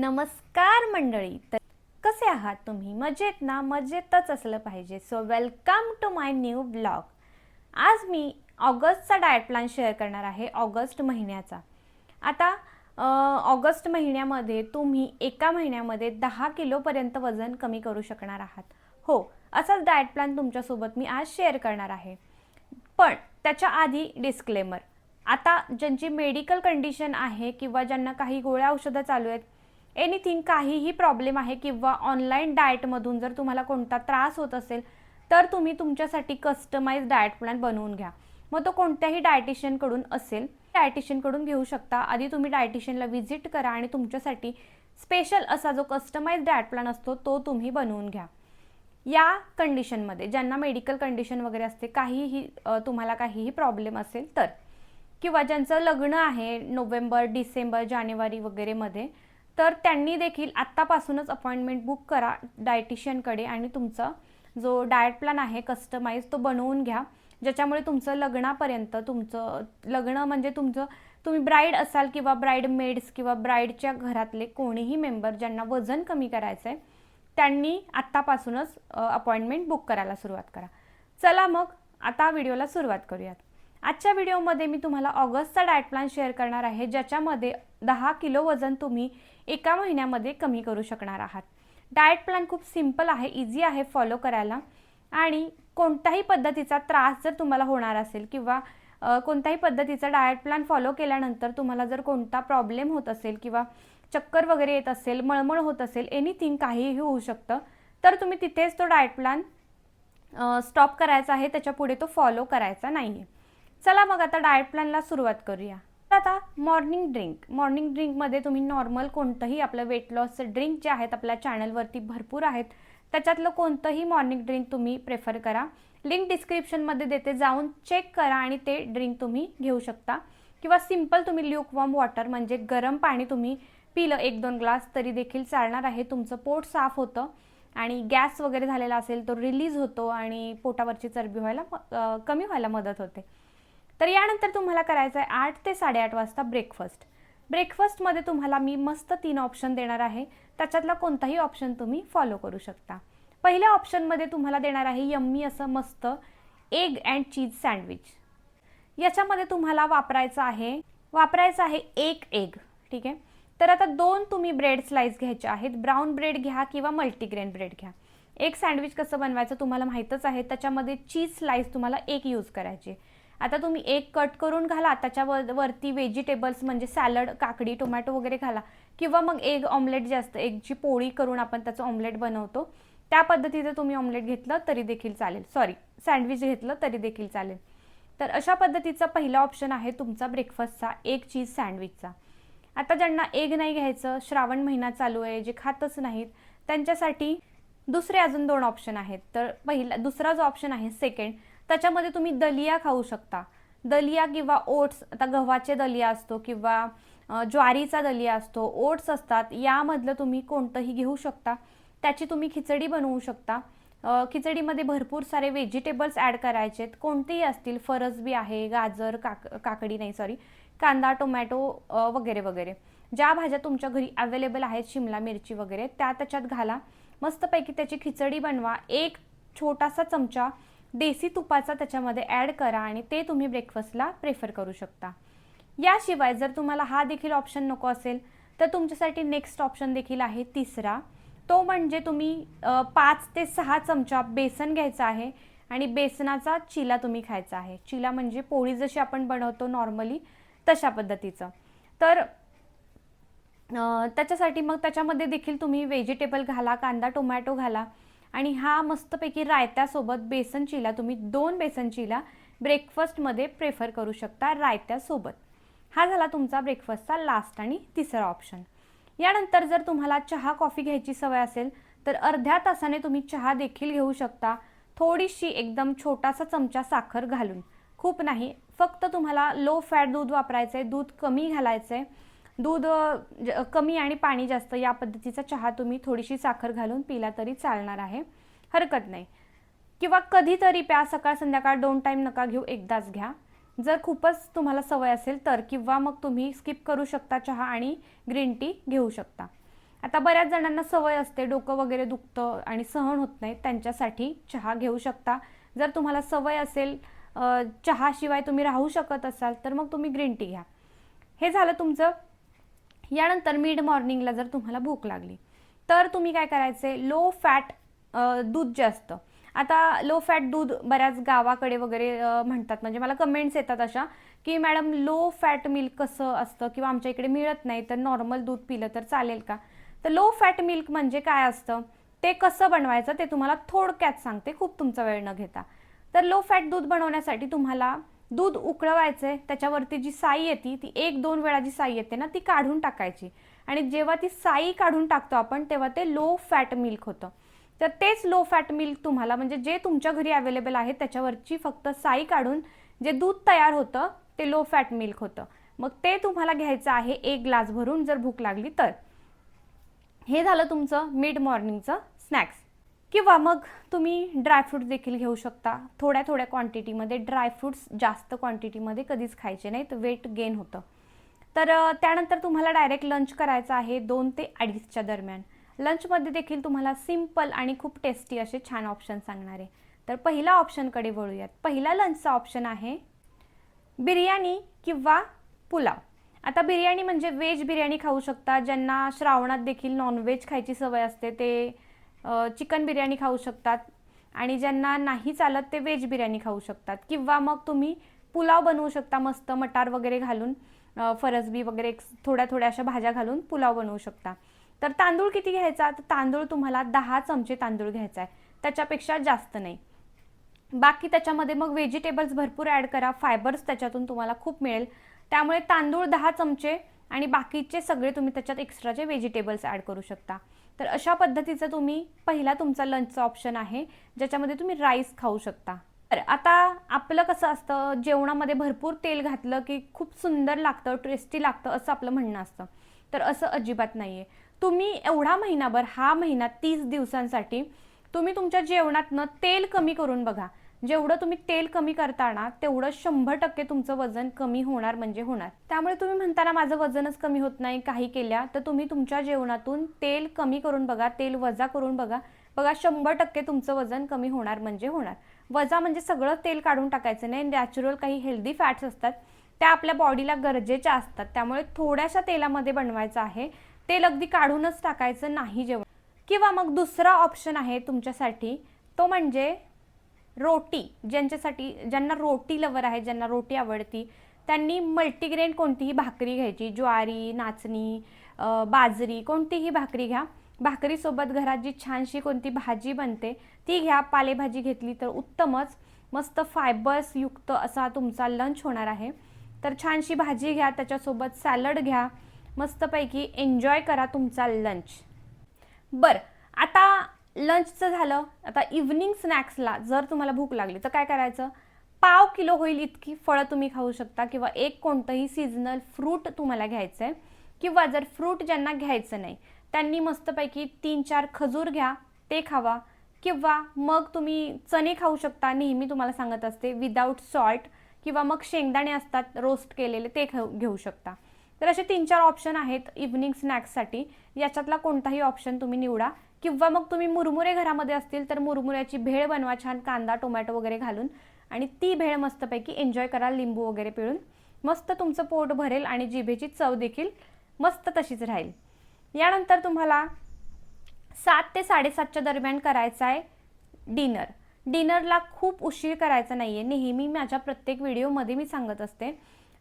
नमस्कार मंडळी. तर कसे आहात तुम्ही? मजेत ना? मजेतच असलं पाहिजे. So welcome to my new blog आज मी ऑगस्टचा डाएट प्लॅन शेअर करणार आहे ऑगस्ट महिन्याचा. आता ऑगस्ट महिन्यामध्ये तुम्ही एका महिन्यामध्ये दहा किलोपर्यंत वजन कमी करू शकणार आहात. हो असाच डाएट प्लॅन तुमच्यासोबत मी आज शेअर करणार आहे. पण त्याच्या आधी डिस्क्लेमर आता ज्यांची मेडिकल कंडिशन आहे किंवा ज्यांना काही गोळ्या औषधं चालू आहेत एनिथिंग काहीही प्रॉब्लेम आहे किंवा ऑनलाईन डाएटमधून जर तुम्हाला कोणता त्रास होत असेल तर तुम्ही तुमच्यासाठी कस्टमाइज डाएट प्लॅन बनवून घ्या. मग तो कोणत्याही डायटिशियनकडून असेल डायटिशियनकडून घेऊ शकता. आधी तुम्ही डायटिशियनला व्हिजिट करा आणि तुमच्यासाठी स्पेशल असा जो कस्टमाइज डाएट प्लॅन असतो तो तुम्ही बनवून घ्या. या कंडिशनमध्ये ज्यांना मेडिकल कंडिशन वगैरे असते काहीही तुम्हाला काहीही प्रॉब्लेम असेल तर. किंवा ज्यांचं लग्न आहे नोव्हेंबर डिसेंबर जानेवारी वगैरेमध्ये तर त्यांनी देखील आत्तापासूनच अपॉइंटमेंट बुक करा डायटिशियनकडे आणि तुमचा जो डाएट प्लॅन आहे कस्टमाइज तो बनवून घ्या. ज्याच्यामुळे तुमचं लग्नापर्यंत तुमचं लग्न म्हणजे तुमचं तुम्ही ब्राईड असाल किंवा ब्राईड मेड्स किंवा ब्राईडच्या घरातले कोणीही मेंबर ज्यांना वजन कमी करायचं आहे त्यांनी आत्तापासूनच अपॉइंटमेंट बुक करायला सुरुवात करा. चला मग आता व्हिडिओला सुरुवात करूयात. आजच्या व्हिडिओमध्ये मी तुम्हाला ऑगस्टचा डाएट प्लॅन शेअर करणार आहे ज्याच्यामध्ये दहा किलो वजन तुम्ही एका महिन्यामध्ये कमी करू शकणार आहात. डाएट प्लॅन खूप सिंपल आहे इझी आहे फॉलो करायला. आणि कोणत्याही पद्धतीचा त्रास जर तुम्हाला होणार असेल किंवा कोणत्याही पद्धतीचा डाएट प्लॅन फॉलो केल्यानंतर तुम्हाला जर कोणता प्रॉब्लेम होत असेल किंवा चक्कर वगैरे येत असेल मळमळ होत असेल एनिथिंग काहीही होऊ शकतं तर तुम्ही तिथेच तो डाएट प्लॅन स्टॉप करायचा आहे त्याच्या पुढे तो फॉलो करायचा नाही आहे चला मग आता डाएट प्लॅनला सुरुवात करूया. आता मॉर्निंग ड्रिंक मॉर्निंग ड्रिंकमध्ये तुम्ही नॉर्मल कोणतंही आपलं वेट लॉसचं ड्रिंक जे आहेत आपल्या चॅनलवरती भरपूर आहेत त्याच्यातलं कोणतंही मॉर्निंग ड्रिंक तुम्ही प्रेफर करा. लिंक डिस्क्रिप्शनमध्ये देते जाऊन चेक करा आणि ते ड्रिंक तुम्ही घेऊ शकता. किंवा सिंपल तुम्ही ल्यूकवॉर्म वॉटर म्हणजे गरम पाणी तुम्ही पिलं एक दोन ग्लास तरी देखील चालणार आहे तुमचं पोट साफ होतं. आणि गॅस वगैरे झालेला असेल तो रिलीज होतो आणि पोटावरची चरबी व्हायला कमी व्हायला मदत होते. तर यानंतर तुम्हाला करायचं आहे आठ ते साडेआठ वाजता ब्रेकफास्ट ब्रेकफास्टमध्ये तुम्हाला मी मस्त तीन ऑप्शन देणार आहे. त्याच्यातला कोणताही ऑप्शन तुम्ही फॉलो करू शकता. पहिल्या ऑप्शनमध्ये तुम्हाला देणार आहे यम्मी असं मस्त एग अँड चीज सँडविच याच्यामध्ये तुम्हाला वापरायचं आहे वापरायचं आहे एक एग ठीक आहे? तर आता दोन तुम्ही ब्रेड स्लाइस घ्यायचे आहेत. ब्राऊन ब्रेड घ्या किंवा मल्टीग्रेन ब्रेड घ्या. एक सँडविच कसं बनवायचं तुम्हाला माहीतच आहे. त्याच्यामध्ये चीज स्लाइस तुम्हाला एक यूज करायची आता तुम्ही एक कट करून घाला त्याच्यावर वरती व्हेजिटेबल्स म्हणजे सॅलड काकडी टोमॅटो वगैरे घाला. किंवा मग एग ऑमलेट जे असतं एगची पोळी करून आपण त्याचं ऑमलेट बनवतो त्या पद्धतीचं तुम्ही ऑमलेट घेतलं तरी देखील चालेल. सॉरी सँडविच घेतलं तरी देखील चालेल. तर अशा पद्धतीचा पहिला ऑप्शन आहे तुमचा ब्रेकफास्टचा एक चीज सँडविचचा आता ज्यांना एग नाही घ्यायचं श्रावण महिना चालू आहे जे खातच नाहीत त्यांच्यासाठी दुसरे अजून दोन ऑप्शन आहेत. तर पहिला दुसरा जो ऑप्शन आहे सेकंड त्याच्यामध्ये तुम्ही दलिया खाऊ शकता. दलिया किंवा ओट्स आता गव्हाचे दलिया असतो किंवा ज्वारीचा दलिया असतो ओट्स असतात यामधलं तुम्ही कोणतंही घेऊ शकता. त्याची तुम्ही खिचडी बनवू शकता. खिचडीमध्ये भरपूर सारे व्हेजिटेबल्स ॲड करायचे आहेत. कोणतेही असतील फरसबी आहे गाजर काक काकडी नाही सॉरी कांदा टोमॅटो वगैरे वगैरे. ज्या भाज्या तुमच्या घरी अवेलेबल आहेत शिमला मिरची वगैरे त्या त्याच्यात घाला. मस्तपैकी त्याची खिचडी बनवा. एक छोटासा चमचा देसी तुपाचा त्याच्यामध्ये ॲड करा आणि ते तुम्ही ब्रेकफास्टला प्रेफर करू शकता. याशिवाय जर तुम्हाला हा देखील ऑप्शन नको असेल तर तुमच्यासाठी नेक्स्ट ऑप्शन देखील आहे तिसरा. तो म्हणजे तुम्ही पाच ते सहा चमचा बेसन घ्यायचा आहे आणि बेसनाचा चिला तुम्ही खायचा आहे. चिला म्हणजे पोळी जशी आपण बनवतो नॉर्मली तशा पद्धतीचं. तर त्याच्यासाठी मग त्याच्यामध्ये देखील तुम्ही व्हेजिटेबल घाला कांदा टोमॅटो घाला. आणि हा मस्तपैकी रायत्यासोबत बेसन चिला तुम्ही दोन बेसन चिला ब्रेकफास्टमध्ये प्रेफर करू शकता रायत्यासोबत. हा झाला तुमचा ब्रेकफास्टचा लास्ट आणि तिसरा ऑप्शन यानंतर जर तुम्हाला चहा कॉफी घ्यायची सवय असेल तर अर्ध्या तासाने तुम्ही चहा देखील घेऊ शकता. थोडीशी एकदम छोटासा चमचा साखर घालून. खूप नाही फक्त तुम्हाला लो फॅट दूध वापरायचं आहे दूध कमी घालायचं आहे दूध ज- कमी आणि पाणी जास्त या पद्धतीचा चहा तुम्ही थोडीशी साखर घालून पिला तरी चालणार आहे. हरकत नाही. किंवा कधीतरी प्या सकाळ संध्याकाळ दोन टाईम नका घेऊ एकदाच घ्या. जर खूपच तुम्हाला सवय असेल तर किंवा मग तुम्ही स्किप करू शकता चहा आणि ग्रीन टी घेऊ शकता. आता बऱ्याच जणांना सवय असते डोकं वगैरे दुखतं आणि सहन होत नाही त्यांच्यासाठी चहा घेऊ शकता. जर तुम्हाला सवय असेल चहाशिवाय तुम्ही राहू शकत असाल तर मग तुम्ही ग्रीन टी घ्या. हे झालं तुमचं यानंतर मिड मॉर्निंगला जर तुम्हाला भूक लागली तर तुम्ही काय करायचे? लो फॅट दूध जे असतं. आता लो फॅट दूध बऱ्याच गावाकडे वगैरे म्हणतात. म्हणजे मला कमेंट्स येतात अशा की मॅडम लो फॅट मिल्क कसं असतं? किंवा आमच्या इकडे मिळत नाही तर नॉर्मल दूध पिलं तर चालेल का? तर लो फॅट मिल्क म्हणजे काय असतं? ते कसं बनवायचं ते तुम्हाला थोडक्यात सांगते. खूप तुमचा वेळ न घेता. तर लो फॅट दूध बनवण्यासाठी तुम्हाला दूध उकळवायचंय त्याच्यावरती जी साई येते ती एक दोन वेळा जी साई येते ना ती काढून टाकायची. आणि जेव्हा ती साई काढून टाकतो आपण तेव्हा ते लो फॅट मिल्क होतं. तर तेच लो फॅट मिल्क तुम्हाला म्हणजे जे तुमच्या घरी अवेलेबल आहे त्याच्यावरची फक्त साई काढून जे दूध तयार होतं ते लो फॅट मिल्क होतं. मग ते तुम्हाला घ्यायचं आहे एक ग्लास भरून जर भूक लागली तर. हे झालं तुमचं मिड मॉर्निंगचं स्नॅक्स किंवा मग तुम्ही ड्रायफ्रूट्स देखील घेऊ शकता. थोड्या थोड्या क्वांटिटीमध्ये ड्रायफ्रूट्स जास्त क्वांटिटीमध्ये कधीच खायचे नाहीत. वेट गेन होतं. तर त्यानंतर तुम्हाला डायरेक्ट लंच करायचं आहे दोन ते अडीचच्या दरम्यान. लंचमध्ये देखील तुम्हाला सिंपल आणि खूप टेस्टी असे छान ऑप्शन सांगणार आहे. तर पहिला ऑप्शनकडे वळूयात. पहिला लंचचा ऑप्शन आहे बिर्याणी किंवा पुलाव. आता बिर्याणी म्हणजे व्हेज बिर्याणी खाऊ शकता. ज्यांना श्रावणात देखील नॉनव्हेज खायची सवय असते ते चिकन बिर्याणी खाऊ शकतात. आणि ज्यांना नाही चालत ते व्हेज बिर्याणी खाऊ शकतात. किंवा मग तुम्ही पुलाव बनवू शकता मस्त मटार वगैरे घालून फरसबी वगैरे थोड्या थोड्या अशा भाज्या घालून पुलाव बनवू शकता. तर तांदूळ किती घ्यायचा? तर तांदूळ तुम्हाला दहा चमचे तांदूळ घ्यायचा आहे. त्याच्यापेक्षा जास्त नाही. बाकी त्याच्यामध्ये मग व्हेजिटेबल्स भरपूर ॲड करा. फायबर्स त्याच्यातून तुम्हाला खूप मिळेल. त्यामुळे तांदूळ दहा चमचे आणि बाकीचे सगळे तुम्ही त्याच्यात एक्स्ट्राचे व्हेजिटेबल्स ॲड करू शकता. तर अशा पद्धतीचं तुम्ही पहिला तुमचा लंचचा ऑप्शन आहे ज्याच्यामध्ये तुम्ही राईस खाऊ शकता. तर आता आपलं कसं असतं जेवणामध्ये भरपूर तेल घातलं की खूप सुंदर लागतं टेस्टी लागतं असं आपलं म्हणणं असतं. तर असं अजिबात नाही आहे तुम्ही एवढा महिनाभर हा महिना तीस दिवसांसाठी तुम्ही तुमच्या जेवणातनं तेल कमी करून बघा. जेवढं तुम्ही तेल कमी करता ना तेवढं शंभर टक्के तुमचं वजन कमी होणार म्हणजे होणार. त्यामुळे तुम्ही म्हणताना माझं वजनच कमी होत नाही काही केल्या तर तुम्ही तुमच्या जेवणातून तेल कमी करून बघा तेल वजा करून बघा. बघा शंभर टक्के तुमचं वजन कमी होणार म्हणजे होणार. वजा म्हणजे सगळं तेल काढून टाकायचं नाही. नॅचरल काही हेल्दी फॅट्स असतात त्या आपल्या बॉडीला गरजेच्या असतात. त्यामुळे थोड्याशा तेलामध्ये बनवायचं आहे. तेल अगदी काढूनच टाकायचं नाही जेवण. किंवा मग दुसरा ऑप्शन आहे तुमच्यासाठी तो म्हणजे रोटी ज्यांच्यासाठी ज्यांना रोटी लवर आहे ज्यांना रोटी आवडती त्यांनी मल्टीग्रेन कोणतीही भाकरी घ्यायची. ज्वारी नाचणी बाजरी कोणतीही भाकरी घ्या. भाकरीसोबत घरात जी छानशी कोणती भाजी बनते ती घ्या. पालेभाजी घेतली तर उत्तमच. मस्त फायबर्सयुक्त असा तुमचा लंच होणार आहे. तर छानशी भाजी घ्या त्याच्यासोबत सॅलड घ्या. मस्तपैकी एन्जॉय करा तुमचा लंच बरं आता लंचचं झालं आता इव्हनिंग स्नॅक्सला जर तुम्हाला भूक लागली तर काय करायचं? पाव किलो होईल इतकी फळं तुम्ही खाऊ शकता किंवा एक कोणतंही सीझनल फ्रूट तुम्हाला घ्यायचं आहे किंवा जर फ्रूट ज्यांना घ्यायचं नाही त्यांनी मस्तपैकी तीन चार खजूर घ्या ते खावा किंवा मग तुम्ही चणे खाऊ शकता नेहमी तुम्हाला सांगत असते विदाऊट सॉल्ट किंवा मग शेंगदाणे असतात रोस्ट केलेले ते खाऊ घेऊ शकता. तर असे तीन चार ऑप्शन आहेत इव्हनिंग स्नॅक्ससाठी याच्यातला कोणताही ऑप्शन तुम्ही निवडा. किंवा मग तुम्ही मुरमुरे घरामध्ये असतील तर मुरमुऱ्याची भेळ बनवा छान कांदा टोमॅटो वगैरे घालून. आणि ती भेळ मस्तपैकी एन्जॉय करा लिंबू वगैरे पिळून. मस्त तुमचं पोट भरेल आणि जिभेची चव देखील मस्त तशीच राहील. यानंतर तुम्हाला सात ते साडेसातच्या दरम्यान करायचं आहे डिनर डिनरला खूप उशीर करायचा नाही आहे नेहमी माझ्या प्रत्येक व्हिडिओमध्ये मी सांगत असते.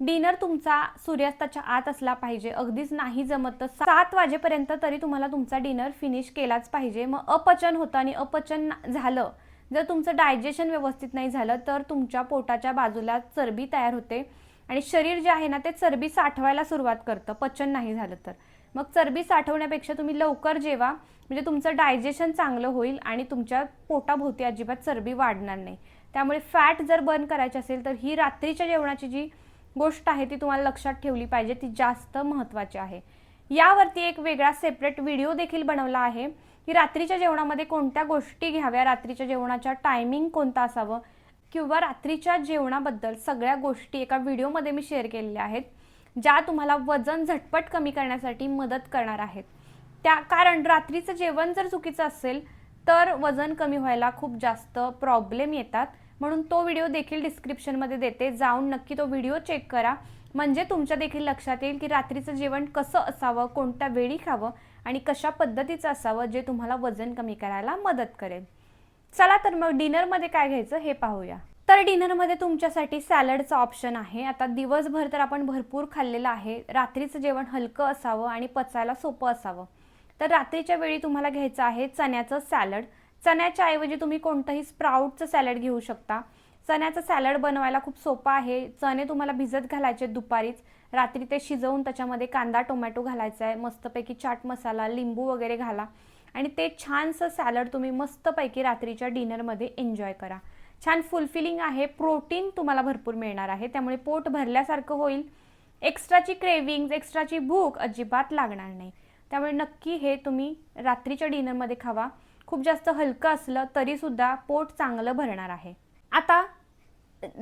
डिनर तुमचा सूर्यास्ताच्या आत असला पाहिजे. अगदीच नाही जमत तर सात वाजेपर्यंत तरी तुम्हाला तुमचा डिनर फिनिश केलाच पाहिजे. मग अपचन होतं आणि अपचन झालं. जर तुमचं डायजेशन व्यवस्थित नाही झालं तर तुमच्या पोटाच्या बाजूला चरबी तयार होते आणि शरीर जे आहे ना ते चरबी साठवायला सुरुवात करतं. पचन नाही झालं तर. मग चरबी साठवण्यापेक्षा तुम्ही लवकर जेवा. म्हणजे तुमचं डायजेशन चांगलं होईल आणि तुमच्या पोटाभोवती अजिबात चरबी वाढणार नाही. त्यामुळे फॅट जर बर्न करायची असेल तर ही रात्रीच्या जेवणाची जी गोष्ट आहे ती तुम्हाला लक्षात ठेवली पाहिजे ती जास्त महत्त्वाची आहे. यावरती एक वेगळा सेपरेट व्हिडिओ देखील बनवला आहे की रात्रीच्या जेवणामध्ये कोणत्या गोष्टी घ्याव्या रात्रीच्या जेवणाच्या टायमिंग कोणता असावं किंवा रात्रीच्या जेवणाबद्दल सगळ्या गोष्टी एका व्हिडिओमध्ये मी शेअर केलेल्या आहेत ज्या तुम्हाला वजन झटपट कमी करण्यासाठी मदत करणार आहेत. त्या कारण रात्रीचं जेवण जर चुकीचं असेल तर वजन कमी व्हायला खूप जास्त प्रॉब्लेम येतात. म्हणून तो व्हिडिओ देखील डिस्क्रिप्शनमध्ये देते. जाऊन नक्की तो व्हिडिओ चेक करा. म्हणजे तुमच्या देखील लक्षात येईल की रात्रीचं जेवण कसं असावं कोणत्या वेळी खावं आणि कशा पद्धतीचं असावं जे तुम्हाला वजन कमी करायला मदत करेल. चला तर मग डिनरमध्ये काय घ्यायचं हे पाहूया. तर डिनरमध्ये तुमच्यासाठी सॅलडचा ऑप्शन आहे. आता दिवसभर तर आपण भरपूर खाल्लेलं आहे. रात्रीचं जेवण हलकं असावं आणि पचायला सोपं असावं. तर रात्रीच्या वेळी तुम्हाला घ्यायचं आहे चण्याचं सॅलड. चण्याच्या ऐवजी तुम्ही कोणतंही स्प्राऊटचं सॅलड घेऊ शकता. चण्याचं सॅलड बनवायला खूप सोपं आहे. चणे तुम्हाला भिजत घालायचे दुपारीच. रात्री ते शिजवून त्याच्यामध्ये कांदा टोमॅटो घालायचा आहे. मस्तपैकी चाट मसाला लिंबू वगैरे घाला. आणि ते छानसं सॅलड तुम्ही मस्तपैकी रात्रीच्या डिनरमध्ये एन्जॉय करा. छान फुलफिलिंग आहे. प्रोटीन तुम्हाला भरपूर मिळणार आहे. त्यामुळे पोट भरल्यासारखं होईल. एक्स्ट्राची क्रेविंग्ज एक्स्ट्राची भूक अजिबात लागणार नाही. त्यामुळे नक्की हे तुम्ही रात्रीच्या डिनरमध्ये खावा. खूप जास्त हलकं असलं तरीसुद्धा पोट चांगलं भरणार आहे. आता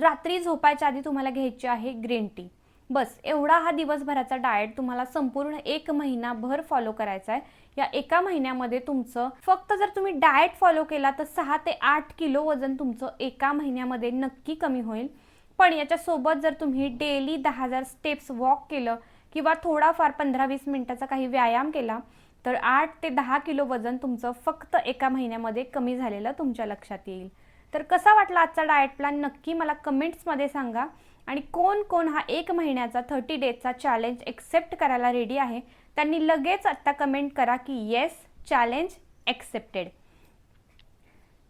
रात्री झोपायच्या आधी तुम्हाला घ्यायची आहे ग्रीन टी. बस एवढा हा दिवसभराचा डाएट तुम्हाला संपूर्ण एक महिनाभर फॉलो करायचा आहे. या एका महिन्यामध्ये तुमचं फक्त जर तुम्ही डाएट फॉलो केला तर सहा ते आठ किलो वजन तुमचं एका महिन्यामध्ये नक्की कमी होईल. पण याच्यासोबत जर तुम्ही डेली दहा हजार स्टेप्स वॉक केलं किंवा थोडाफार पंधरा वीस मिनटाचा काही व्यायाम केला तर आठ ते दहा किलो वजन तुमचं फक्त एका महिन्यामध्ये कमी झालेलं तुमच्या लक्षात येईल. तर कसा वाटला आजचा डाएट प्लॅन नक्की मला कमेंट्समध्ये सांगा. आणि कोण कोण हा एक महिन्याचा थर्टी डेजचा चॅलेंज एक्सेप्ट करायला रेडी आहे त्यांनी लगेच आत्ता कमेंट करा की येस चॅलेंज एक्सेप्टेड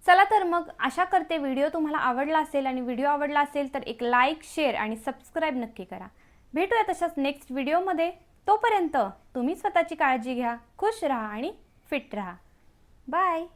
चला तर मग आशा करते व्हिडिओ तुम्हाला आवडला असेल आणि व्हिडिओ आवडला असेल तर एक लाईक शेअर आणि सबस्क्राईब नक्की करा. भेटूया तशाच नेक्स्ट व्हिडिओमध्ये तोपर्यंत तुम्ही स्वतःची काळजी घ्या खुश राहा आणि फिट राहा. बाय.